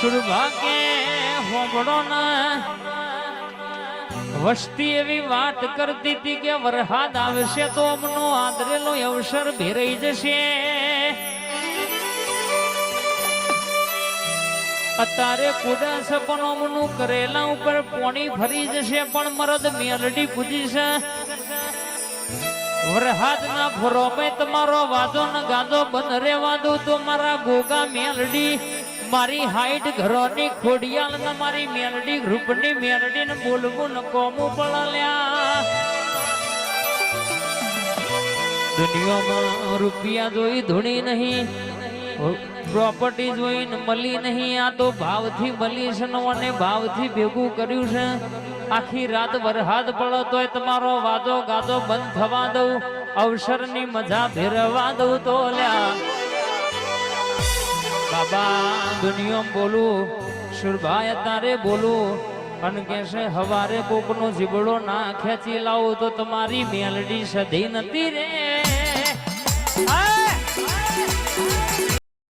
સુરભાગે હોંભળો ના વસ્તી એવી વાત કરતી હતી કે વરહાદ આવશે તો અમનો આદરેલો અવસર ભેરાઈ જશે. અત્યારે કુડા સપનો અમનું કરેલા ઉપર પોણી ફરી જશે, પણ મરદ મેલડી પૂજી છે વરહાદ ના ફરો તમારો વાદો ન ગાદો બંધ રે વાદો તો મારા ગોગા મેલડી મારી હાઈટ ઘરોની ખોડિયાલ ને મારી મેલડી, રૂપની મેલડી ને બોલવું ને કોમું પડલ્યા દુનિયામાં રૂપિયા જોઈ ધૂણી નહીં પ્રોપર્ટી જોઈને મળી નહીં. આ તો ભાવથી મળી છે અને ભાવથી ભેગું કર્યું છે. આખી રાત વરહાદ પડો તોય તમારો વાદો ગાદો બંધ થવા દઉં. અવસરની મજા ભેરવા દઉં તો લ્યા. બાબા, દુનિયામાં બોલું સુરભાઈ તારે બોલું, અને કહેશે હવારે કોકનો જીબડો ના ખેંચી લાવું તો તમારી મેલડી સધી નથી રે!